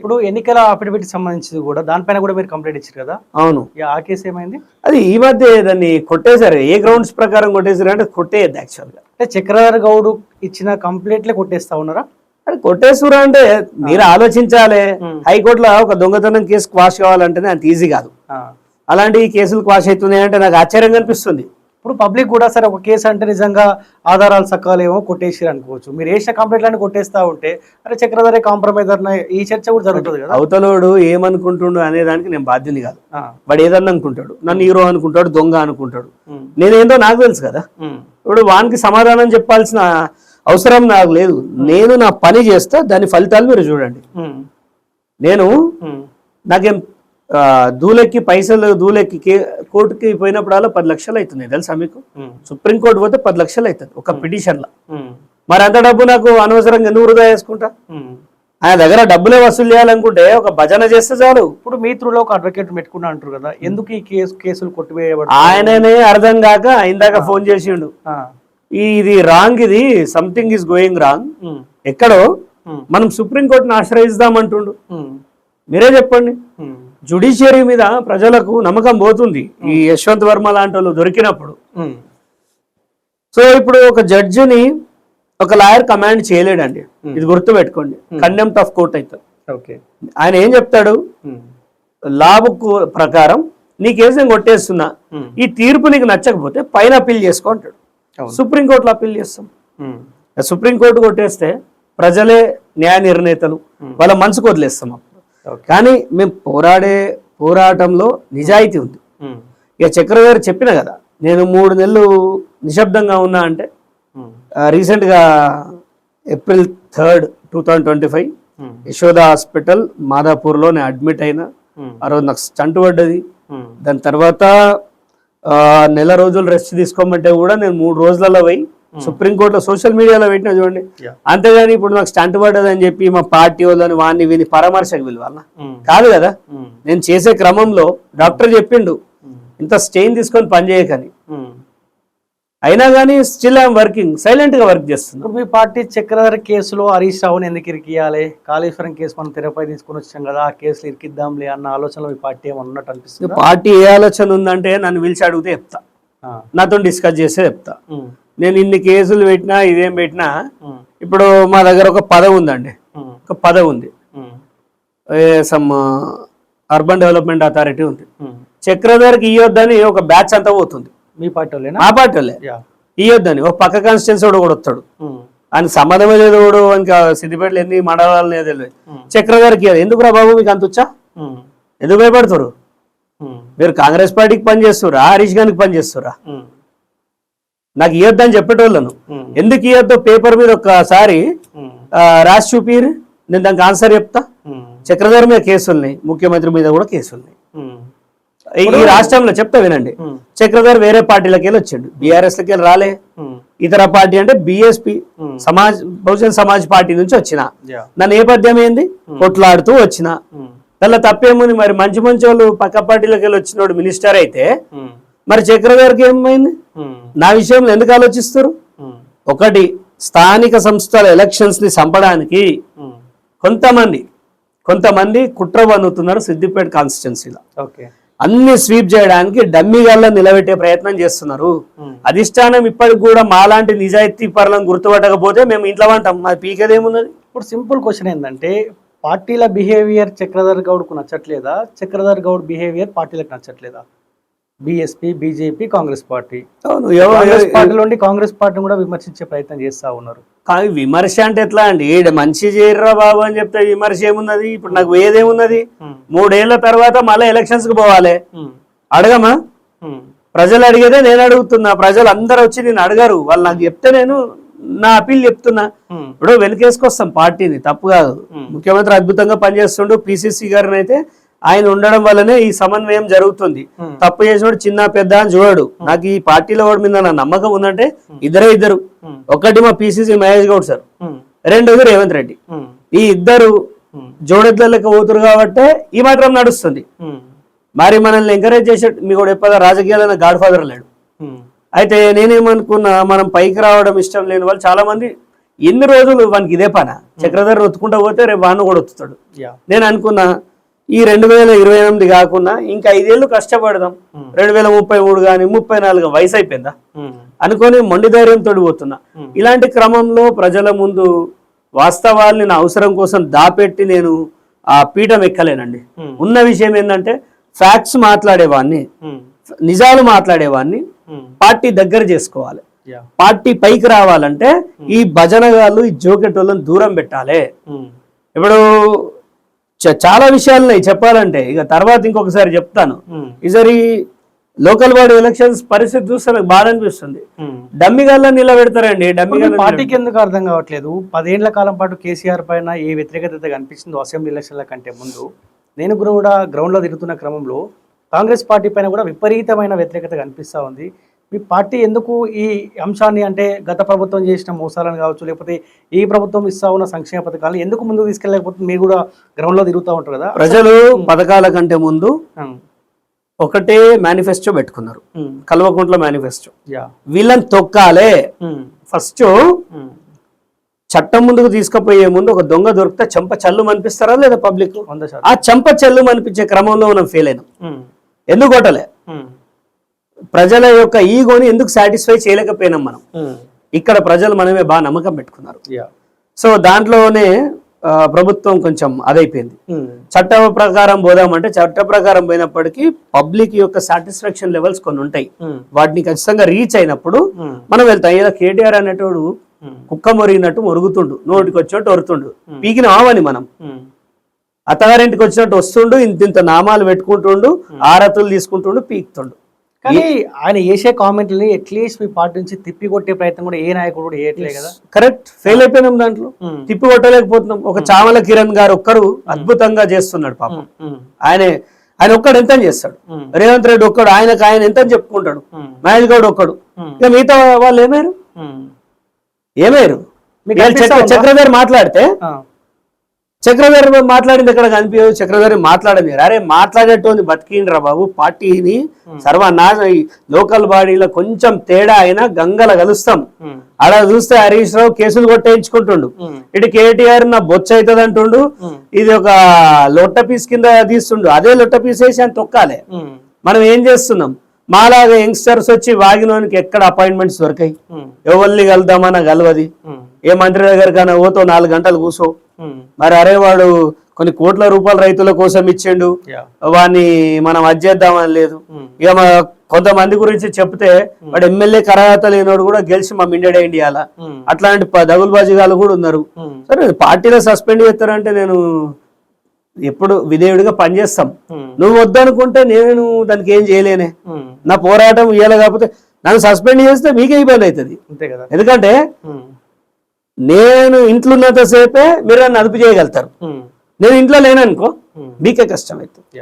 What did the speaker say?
ఇప్పుడు ఎన్నికల అఫిడవిట్ సంబంధించి కూడా దానిపైన కూడా మీరు కంప్లైంట్ ఇచ్చారు కదా? అవును. ఆ కేసు ఏమైంది? అది ఈ మధ్య దాన్ని కొట్టేశారు. ఏ గ్రౌండ్స్ ప్రకారం కొట్టేశారు అంటే కొట్టేయద్దు యాక్చువల్గా అంటే చక్రధర్ గౌడ్ ఇచ్చిన కంప్లైంట్లే కొట్టేస్తా ఉన్నారా? అది కొట్టేస్తురా అంటే మీరు ఆలోచించాలి. హైకోర్టులో ఒక దొంగతనం కేసు క్వాష్ కావాలంటేనే అంత ఈజీ కాదు. అలాంటి కేసులు క్వాష్ అవుతున్నాయి అంటే నాకు ఆశ్చర్యంగా అనిపిస్తుంది. ఇప్పుడు పబ్లిక్ కూడా సరే ఒక కేసు అంటే నిజంగా ఆధారాలు సకాలేమో కొట్టేసి అనుకోవచ్చు మీరు వేసిన కంప్లైంట్లను కొట్టేస్తా ఉంటే అరే చక్రధరే కాంప్రమైజర్ ఈ చర్చ కూడా జరుగుతుంది కదా అవతలోడు ఏమనుకుంటుండు అనే దానికి నేను బాధ్యుని కాదు. వాడు ఏదన్నా అనుకుంటాడు నన్ను హీరో అనుకుంటాడు దొంగ అనుకుంటాడు. నేనేందో నాకు తెలుసు కదా. ఇప్పుడు వానికి సమాధానం చెప్పాల్సిన అవసరం నాకు లేదు నేను నా పని చేస్తా దాని ఫలితాలు మీరు చూడండి. నేను. నాకేం దూలెక్కి పైసలు దూలెక్కి కోర్టుకి పోయినప్పుడల్లా పది లక్షలు అవుతున్నాయి తెలుసా మీకు. సుప్రీంకోర్టు పోతే పది లక్షలు అవుతుంది ఒక పిటిషన్లో. మరి అంత డబ్బు నాకు అనవసరంగా ఎందుకు వృధా చేసుకుంటా. ఆయన దగ్గర డబ్బులే వసూలు చేయాలనుకుంటే ఒక భజన చేస్తే చాలు. ఇప్పుడు మీ త్రూలో ఒక అడ్వకేట్ పెట్టుకున్నా అంటారు కదా ఎందుకు ఈ కేసు కేసులు కొట్టివేయబడి ఆయననే అర్థం కాక ఇందాక ఫోన్ చేసిండు. ఇది రాంగ్ ఇది సంథింగ్ ఈస్ గోయింగ్ రాంగ్ ఎక్కడో మనం సుప్రీంకోర్టును ఆశ్రయిద్దామంటుండు మీరే చెప్పండి. జుడిషియరీ మీద ప్రజలకు నమ్మకం పోతుంది. ఈ యశ్వంత్ వర్మ లాంటి వాళ్ళు దొరికినప్పుడు. సో ఇప్పుడు ఒక జడ్జిని ఒక లాయర్ కమాండ్ చేయలేడండి. ఇది గుర్తు పెట్టుకోండి కండెంప్ట్ ఆఫ్ కోర్ట్ అవుతుంది ఓకే ఆయన ఏం చెప్తాడు? లా బుక్ ప్రకారం నీ కేసు నేను కొట్టేస్తున్నా ఈ తీర్పు నీకు నచ్చకపోతే పైన అప్పీల్ చేసుకో అంటాడు. సుప్రీంకోర్టులో అప్పీల్ చేస్తాం. సుప్రీంకోర్టు కొట్టేస్తే ప్రజలే న్యాయ నిర్ణేతలు. వాళ్ళ మనసుకు వదిలేస్తాం. కానీ మేము పోరాడే పోరాటంలో నిజాయితీ ఉంది. ఇక చక్ర గారు చెప్పిన కదా నేను మూడు నెలలు నిశ్శబ్దంగా ఉన్నా అంటే రీసెంట్గా April third two thousand twenty five Yashoda hospital మాదాపూర్లో నేను అడ్మిట్ అయినా ఆ రోజు నాకు స్టంట్ పడ్డది. దాని తర్వాత నెల రోజులు రెస్ట్ తీసుకోమంటే కూడా నేను మూడు రోజులలో పోయి సుప్రీంకోర్టులో సోషల్ మీడియాలో పెట్టిన చూడండి. అంతేగాని ఇప్పుడు నాకు స్టంట్ పడ్డదని చెప్పి మా పార్టీ వాళ్ళని వాడిని వీని పరామర్శకు పిలవాలా? కాదు కదా? నేను చేసే క్రమంలో డాక్టర్ చెప్పిండు ఇంత స్టెయిన్ తీసుకొని పని చేయకని. అయినా కానీ స్టిల్ ఐఎమ్ వర్కింగ్ సైలెంట్గా వర్క్ ఇప్పుడు మీ పార్టీ చక్రధర కేసులో హరీష్ రావుని ఎందుకు ఇరికియాలి కాళేశ్వరం కేసు మనం తెరపై తీసుకొని వచ్చాం కదా ఆ కేసులు ఇరికిద్దాంలే అన్న ఆలోచనలో మీ పార్టీ ఏమన్నా ఉన్నట్టు అనిపిస్తుంది? పార్టీ ఏ ఆలోచన ఉందంటే నన్ను పిలిచి అడిగితే చెప్తా. నాతో డిస్కస్ చేస్తే చెప్తా. నేను ఇన్ని కేసులు పెట్టినా ఇదేం పెట్టినా ఇప్పుడు మా దగ్గర ఒక పదవి ఉందండి. ఒక పదవి ఉంది. సమ్ అర్బన్ డెవలప్మెంట్ అథారిటీ ఉంది. చక్రధర్కి ఇవ్వద్దని ఒక బ్యాచ్ అంతా పోతుంది. మీ పార్టీ మా పార్టీ వాళ్ళే. ఇవ్వద్దని ఒక పక్క కాన్స్టిట్యున్సీ కూడా కూడా వస్తాడు. ఆయన సంబంధమే లేదు కూడా ఇంకా సిద్దిపేటలో ఎన్ని మండలాలు లేదు. తెలియదు చక్రధర్కి ఇవ్వదు ఎందుకు రా బాబు మీకు అంత వచ్చా ఎందుకు భయపడుతురు? మీరు కాంగ్రెస్ పార్టీకి పనిచేస్తురా హరీష్ గారికి పనిచేస్తురా నాకు ఇవ్వద్దని చెప్పేటోళ్ళను. ఎందుకు ఇవ్వద్దు పేపర్ మీద ఒక్కసారి ఆ, రాసి చూపిరు నేను దానికి ఆన్సర్ చెప్తా. చక్రధర్ మీద కేసులున్నాయి ముఖ్యమంత్రి మీద కూడా కేసులున్నాయి. ఈ- రాష్ట్రంలో చెప్తా వినండి. చక్రధర్ వేరే పార్టీలకి వెళ్ళి వచ్చిండు. బీఆర్ఎస్ లకి రాలే. ఇతర పార్టీ అంటే బిఎస్పి సమాజ్ బహుజన్ సమాజ్ పార్టీ నుంచి వచ్చిన. నా నేపథ్యం ఏంది? కొట్లాడుతూ వచ్చిన. దానిలో తప్పేముంది మరి? మంచి మంచి వాళ్ళు పక్క పార్టీలకు వెళ్ళి వచ్చినోడు మినిస్టర్ అయితే మరి చక్రధర్కి ఏమైంది? నా విషయంలో ఎందుకు ఆలోచిస్తారు? ఒకటి స్థానిక సంస్థల ఎలక్షన్స్ని చంపడానికి కొంతమంది కొంతమంది కుట్ర పన్నుతున్నారు సిద్దిపేట కాన్స్టిట్యున్సీలో ఓకే. అన్ని స్వీప్ చేయడానికి డమ్మీ గాల్లో నిలబెట్టే ప్రయత్నం చేస్తున్నారు. అధిష్టానం ఇప్పటికి కూడా మాలాంటి నిజాయితీ పరులను గుర్తుపట్టకపోతే మేము ఇంట్లో అంటాం మాది పీకేదేమున్నది ఇప్పుడు సింపుల్ క్వశ్చన్ ఏంటంటే పార్టీల బిహేవియర్ చక్రధర్ గౌడ్కు నచ్చట్లేదా? చక్రధర్ గౌడ్ బిహేవియర్ పార్టీలకు నచ్చట్లేదా? BSP BJP Congress party. అవును కాంగ్రెస్ పార్టీలో ఉండి కాంగ్రెస్ పార్టీని కూడా విమర్శించే ప్రయత్నం చేస్తా ఉన్నారు. కానీ విమర్శ అంటే ఎట్లా అండి? ఈడ మంచి చేయర్రా బాబు అని చెప్తే విమర్శ ఏమున్నది? ఇప్పుడు నాకు ఏదేమున్నది? మూడేళ్ళ తర్వాత మళ్ళీ ఎలక్షన్స్కి పోవాలి అడగమా? ప్రజలు అడిగేదే నేను అడుగుతున్నా. ప్రజలు అందరు వచ్చి నేను అడగరు. వాళ్ళు నాకు చెప్తే నేను నా అప్పీల్ చెప్తున్నా. ఇప్పుడు వెనకేసుకొస్తాం పార్టీని. తప్పు కాదు. ముఖ్యమంత్రి అద్భుతంగా పనిచేస్తుండు. పిసిసి గారిని అయితే ఆయన ఉండడం వల్లనే ఈ సమన్వయం జరుగుతుంది. తప్పు చేసినోడు చిన్న పెద్ద అని చూడడు. నాకు ఈ పార్టీలో వాడి మీద నా నమ్మకం ఉందంటే ఇద్దరే ఇద్దరు. ఒకటి మా పిసిసి మహేష్ గౌడ్ సార్. రెండోది రేవంత్ రెడ్డి. ఈ ఇద్దరు జోడెద్దులకు పోతురు కాబట్టే ఈ మాత్రం నడుస్తుంది. మరి మనల్ని ఎంకరేజ్ చేసే మీకు కూడా చెప్పగా రాజకీయాలైన గాడ్ ఫాదర్ లేడు అయితే నేనేమనుకున్నా మనం పైకి రావడం ఇష్టం లేని వాళ్ళు చాలా మంది ఎన్ని రోజులు వానికి ఇదే పన. చక్రధర్ ఒత్తుకుంటా పోతే రేపు వాడిని కూడా ఒత్తుతాడు. నేను అనుకున్నా ఈ రెండు వేల ఇరవై ఎనిమిది కాకుండా ఇంకా ఐదేళ్ళు కష్టపడదాం. రెండు వేల ముప్పై మూడు కానీ ముప్పై నాలుగు వయసు అయిపోయిందా అనుకొని మొండి ధైర్యంతో పోతున్నా. Hmm. ఇలాంటి క్రమంలో ప్రజల ముందు వాస్తవాల్ని నా అవసరం కోసం దాపెట్టి నేను ఆ పీఠం ఎక్కలేనండి. ఉన్న విషయం ఏంటంటే ఫ్యాక్ట్స్ మాట్లాడేవాడిని నిజాలు మాట్లాడేవాడిని పార్టీ దగ్గర చేసుకోవాలి. పార్టీ పైకి రావాలంటే ఈ భజనగాళ్ళు ఈ జోకెటోళ్ళని దూరం పెట్టాలి. ఇప్పుడు చాలా విషయాలు ఉన్నాయి చెప్పాలంటే ఇక తర్వాత ఇంకొకసారి చెప్తాను. ఈసారి లోకల్ బాడీ ఎలక్షన్స్ పరిస్థితి చూస్తే నాకు బాధ అనిపిస్తుంది. డమ్మిగాల్లో నిలబెడతారండి. మీ పార్టీకి ఎందుకు అర్థం కావట్లేదు? పదేళ్ళ కాలం పాటు కేసీఆర్ పైన ఏ వ్యతిరేకత కనిపించిందో అసెంబ్లీ ఎలక్షన్ల కంటే ముందు నేను కూడా గ్రౌండ్లో తిరుగుతున్న క్రమంలో కాంగ్రెస్ పార్టీ పైన కూడా విపరీతమైన వ్యతిరేకత కనిపిస్తూ ఉంది. మీ పార్టీ ఎందుకు ఈ అంశాన్ని అంటే గత ప్రభుత్వం చేసిన మోసాలను కావచ్చు లేకపోతే ఈ ప్రభుత్వం ఇస్తా ఉన్న సంక్షేమ పథకాలను ఎందుకు ముందుకు తీసుకెళ్ళకపోతే మీరు కూడా గ్రౌండ్లో తిరుగుతూ ఉంటారు కదా. ప్రజలు పథకాల కంటే ముందు ఒకటే మేనిఫెస్టో పెట్టుకున్నారు. కల్వకుంట్ల మేనిఫెస్టో యా. వీళ్ళని తొక్కాలే. ఫస్ట్ చట్టం ముందుకు తీసుకుపోయే ముందు ఒక దొంగ దొరికితే చంప చల్లు మనిపిస్తారా లేదా పబ్లిక్ ఆ చంప చల్లు మనిపించే క్రమంలో మనం ఫెయిల్ అయినాం. ఎందుకు కొట్టలే? ప్రజల యొక్క ఈగోని ఎందుకు సాటిస్ఫై చేయలేకపోయినాం మనం? ఇక్కడ ప్రజలు మనమే బాగా నమ్మకం పెట్టుకున్నారు. సో దాంట్లోనే ప్రభుత్వం కొంచెం అదైపోయింది. చట్ట ప్రకారం పోదామంటే చట్ట ప్రకారం పోయినప్పటికీ పబ్లిక్ యొక్క సాటిస్ఫాక్షన్ లెవెల్స్ కొన్ని ఉంటాయి. వాటిని ఖచ్చితంగా రీచ్ అయినప్పుడు మనం వెళ్తాం. ఏదో కేటీఆర్ అనేటోడు కుక్క మొరిగినట్టు మొరుగుతుండు. నోటికి వచ్చినట్టు ఒరుతుండు. పీకిన ఆవని మనం. అత్తగారింటికి వచ్చినట్టు వస్తుండు ఇంత ఇంత నామాలు పెట్టుకుంటుండు ఆరతులు తీసుకుంటుండు పీకుతుండు. కానీ ఆయన చేసే కామెంట్లని అట్లీస్ట్ మీ పార్టీ నుంచి తిప్పి కొట్టే ప్రయత్నం కూడా ఏ నాయకుడు కూడా చేయట్లే కదా. కరెక్ట్ ఫెయిల్ అయిపోయినాం దాంట్లో. ఉమ్, తిప్పి కొట్టలేకపోతున్నాం ఒక చామల కిరణ్ గారు ఒక్కరు అద్భుతంగా చేస్తున్నాడు పాపం. ఆయనే ఆయన ఒక్కడు ఎంత చేస్తాడు? రేవంత్ రెడ్డి ఒక్కడు ఆయనకు ఆయన ఎంత చెప్పుకుంటాడు? మహేష్ గౌడ్ ఒక్కడు. ఇక మిగతా వాళ్ళు చక్ర- ఉందా? చక్రధర్ మాట్లాడితే చక్రధర్ మాట్లాడింది ఎక్కడ కనిపించదు? చక్రధర్ మాట్లాడింది అరే మాట్లాడేటోంది బతికిండ్రా బాబు పార్టీని సర్వనాశ లోకల్ బాడీలో కొంచెం తేడా అయినా గంగల కలుస్తాం. అలా చూస్తే హరీష్ రావు కేసులు కొట్టేయించుకుంటుండు. ఇటు కేటీఆర్ నా బొచ్చ అవుతుంది అంటుండు ఇది ఒక లొట్ట పీస్ కింద తీస్తుండు. అదే లొట్ట పీస్ వేసి అని తొక్కాలి. మనం ఏం చేస్తున్నాం? మాలాగా యంగ్స్టర్స్ వచ్చి వాగినోనికి ఎక్కడ అపాయింట్మెంట్స్ దొరికాయి? ఎవరిని కలుద్దామన్నా గలవది ఉమ్, ఏ మంత్రి దగ్గరకైనా ఓతో నాలుగు గంటలు కూసో మరి అరే వాడు కొన్ని కోట్ల రూపాయల రైతుల కోసం ఇచ్చిండు. వాడిని మనం అజ్జేద్దామని లేదు. ఉమ్, ఇక కొంతమంది గురించి చెప్తే వాడు ఎమ్మెల్యే కరాత లేనోడు కూడా గెలిచి మా మిండెడ్ ఇండియాలా? అట్లాంటి ప- దగులుబాజీగాలు కూడా ఉన్నారు. సరే పార్టీలో సస్పెండ్ చేస్తారంటే నేను ఎప్పుడు విధేయుడిగా పనిచేస్తాం. నువ్వు వద్దనుకుంటే నేను దానికి ఏం చేయలేనే. నా పోరాటం ఇవ్వాలి కాకపోతే నన్ను సస్పెండ్ చేస్తే మీకే ఇబ్బంది అవుతుంది. అంతే కదా. ఎందుకంటే నేను ఇంట్లో ఉన్నంత సేపే మీరు నన్ను అదుపు చేయగలుగుతారు. ఉమ్, నేను ఇంట్లో లేననుకో ఉమ్, మీకే కష్టం అవుతుంది